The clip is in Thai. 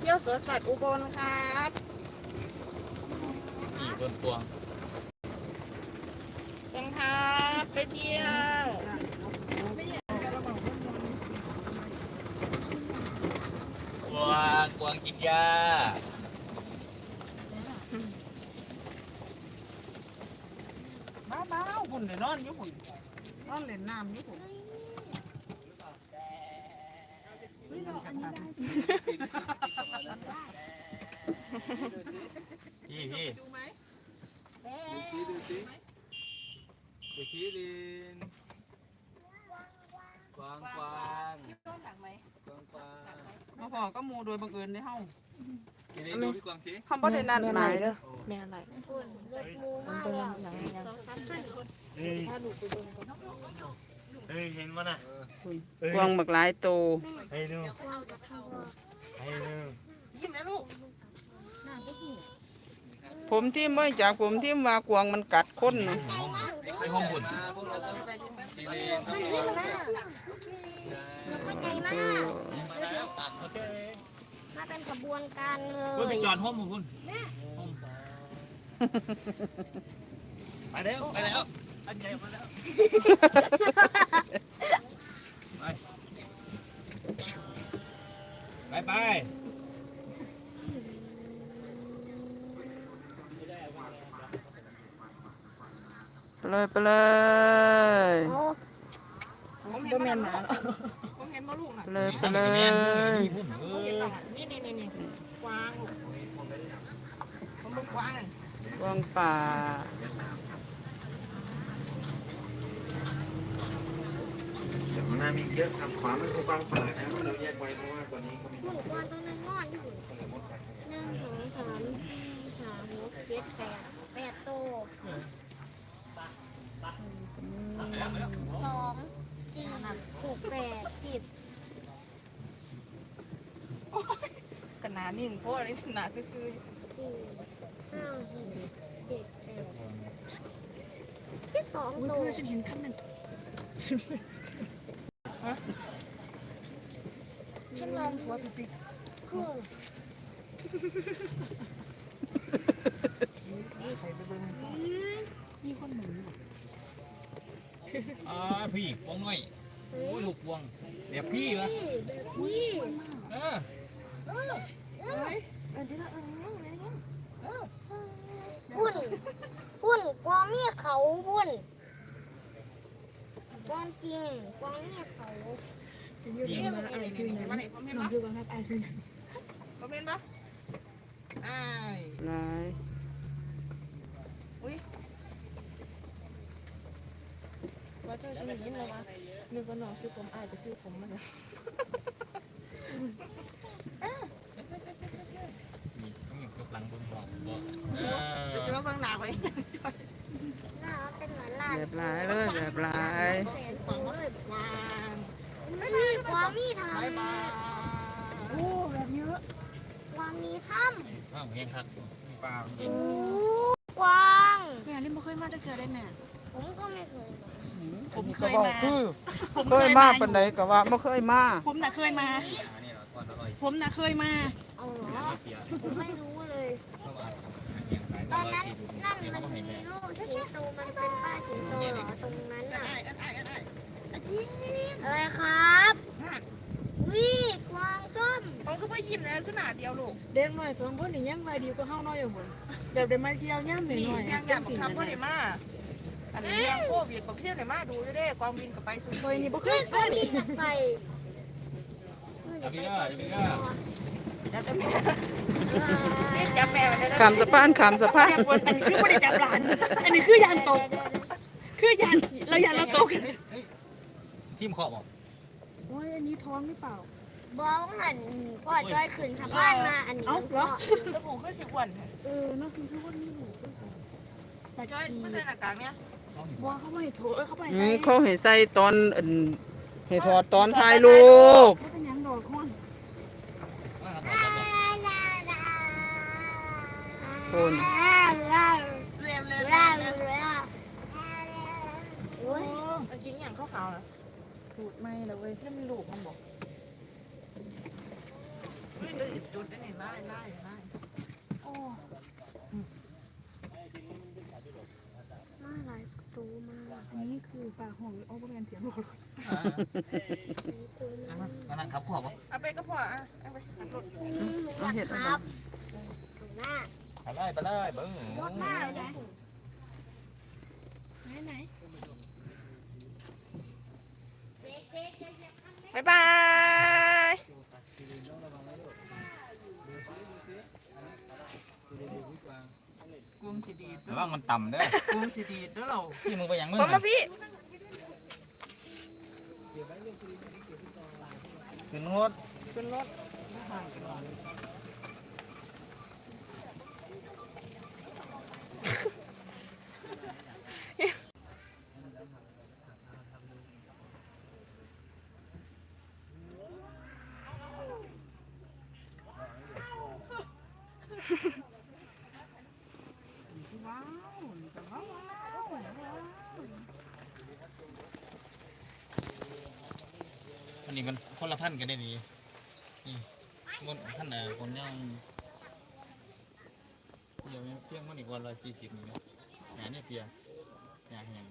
เที่ยวสวนสัตว์อุบลครับสี่ต้นพวงยังครับไปเที่ยวกวางกวางกินยาบ้าบ้าหุ่นเลยนอนอยู่หุ่นนอนเล่นน้ำอยู่หุ่น พี่พี่ดูสิดูสิด็กขี้ลินกวางกวางกวางกวางมาพอก็มูโดยบังเอิญได้เฮากินได้ดูพี่กวางสิคำบ่ได้นัดหมายโอ้แม่อะไรคุณเลือดมูมากเลยสองสามพันเฮ้ย เฮ้ยเห็นมั้ยน่ะกวางบักหลายโตเฮ้ยดูวางกับทาวาเฮ้ยดูยิ้มนะลูกหน้าก็หิวผมทิ่มไว้จากผมทิ่มว่ากวางมันกัดคนน่ะไปห้องบุญมาพวกเราต้องกิลินมันวิ่งมามันไกลมากมาแล้วตัดโอเคมาเป็นขบวนการเลคุณไปยจอดห้องบุญคุณห้องไปแล้วไปแล้ว อันใหญ่มาแล้วไปไปไปไปเลยไปเลยโอ้ผมเห็นบ่หนาผมเห็นบ่ลูกน่ะไปเลยไปเลยบุญเอผมเห็นอแล้วน่ะนี่นี่นี่นี่กวางลูกผมเป็นกวางอะกวางป่า แต่ข้างหน้า มีเยอะทางขวามันคือกวางป่านะเราแยกไว้เพราะว่าตัวนี้ก็มีหุ่นกวนตัวนั้นงอนอยู่หนึ่งสองสามสี่สามหกเจ็ดแปดแปดโตวสองสี่หกแปดสิบกันนานิ่งเพราะอันนี้หนาซื่อสี่ห้าหกเจ็ดแปดที่สองโต ฉันเห็นขั้นนั้นๆ ฉันลองหัวปิ๊กมีคนหมุนอ่าพี่พวงน้อยโอ้ยลูกพวงเดี๋ยวพี่วะนี่เออเออเดี๋ยวเราเอาเรื่องอะไรเนี่ยพุ่นพุ่นกวางเนี่ยเขาพุ่น กวางจริงกวางเนี่ยเขาอยู่ในมาไอซ์ซื้อนั้นมาเนี่ยผมเห็นน้องปะซื้อกันครับไอซ์ซื้อนั้นผมเห็นปะอ้ายนายว่าเจ้าจะยิ้มแล้ววะนึกว่าน้องซื้อผมไอไปซื้อผมมาแล้วนี่ต้องอยู่กับหลังบนบอกบอกจะซื้อมาเบิ่งหนาไว้หนาเป็นเหมือนลานแบบหลายเลยบบหลาย แสน ก ตัว วาง เลย กวาง ไม่มีกวางมีท บายบาย โอ้แบบเยอะำกวางมี ถ้ข้าวเฮงครับมีปลาำเย็โอ้นกวาง แม่เล่นบ่เคยมาจากเชือได้แม่ ผมก็ไม่เคยมาผมเคก็ยบอกมา คือผมเคยมาปานใดก็ว่าบ่เคยมาผมน่ะเคยมา อันนี้เราก่อนอร่อยผมน่ะเคยมา เอาเหรอเปียกผมไม่รู้เลย เข้ามาเลี้ยงขายตอนนั้นสี่สิบนั่นเลี้ยงมัเขานให้มีแม่รูปสิงโตมันเป็นป้ายสิงโตเหรอตรงนั้นน่ะได้ได้ได้อะไรครับวิกวางส้ม ผม ก็ไม่ยิ้มนะขนาดเดียวลูกเด็กหน่อยสองคนนี่ยังไวดีก็เฮาน้อยอยู่บ่แบบได้มาเที่ยวย่ำหน่นี่อยยังอยากทำพ่อเดมาอันนี้ยังโควิดบอกเที่ยวเดมาดูอยู่เด้กองบินกับไปสุดเคยนี่บ่เคเฮ้ยยก็มีจะไปอาบิก้าอาบิก้าจะจะนี่จะแม่ไปได้ขามสะพานขามสะพานจับคนอันนี้คือบ่ได้จับหลาน อันนี้คือยานตก คือยานเรายานเราตกทีมขอบบอกโอ้ยอันนี้ท้องหรือเปล่า บ้องหันพ่อจอยขึ้นสะพานมาอันนี้เอ้าเหรอจมูกก็สิอ้วนเออเนาะคือคือว่านี่หนูใส่จอยไม่ใช่หน้ากากเนี่ยบัวเขาไม่ให้โถเอ้ยเขาไม่ให้อืใส่มเขาให้ใส่ตอนอั่นให้ถอดตอนถ่ายรูปเขาเป็นหยังดอกมันคนเร็วเร็วร่าเร็วเรือโอ้ยมันกินอย่างข้าวขาวนะถูดไม่แล้วเว้ยนั่นมันลูกมันบอกวิ่งเลย จุดได้นี่ไล่ไล่ไล่โอ้มาหลายตัวมากอันนี้คือปลาห่องโอ้ประมาณเสียงหลอดกมานั่งขับขอบวะเอาไปก็พออะเอาไปขับรถอืมหนูอยากครับหน้าไปได้ไปได้เบิ้งรถมาเลยไหนไหนเบ๊ายบาย กวงสิดีด ระวัง มันต่ำเด้อกวงสิดีดเด้อเราพี่มึงไปยังมึงผมมาพี่ขึ้นรถขึ้นรถ ว้าวนี่ว้าวว้าวอันนี้มันคนละพันกันได้ดีนี่มันพันเอ่อคนย่างเดี๋ยวเพียงมันอีกวันละสี่สิบนี่นะหาเนี่ยเพียหาแหง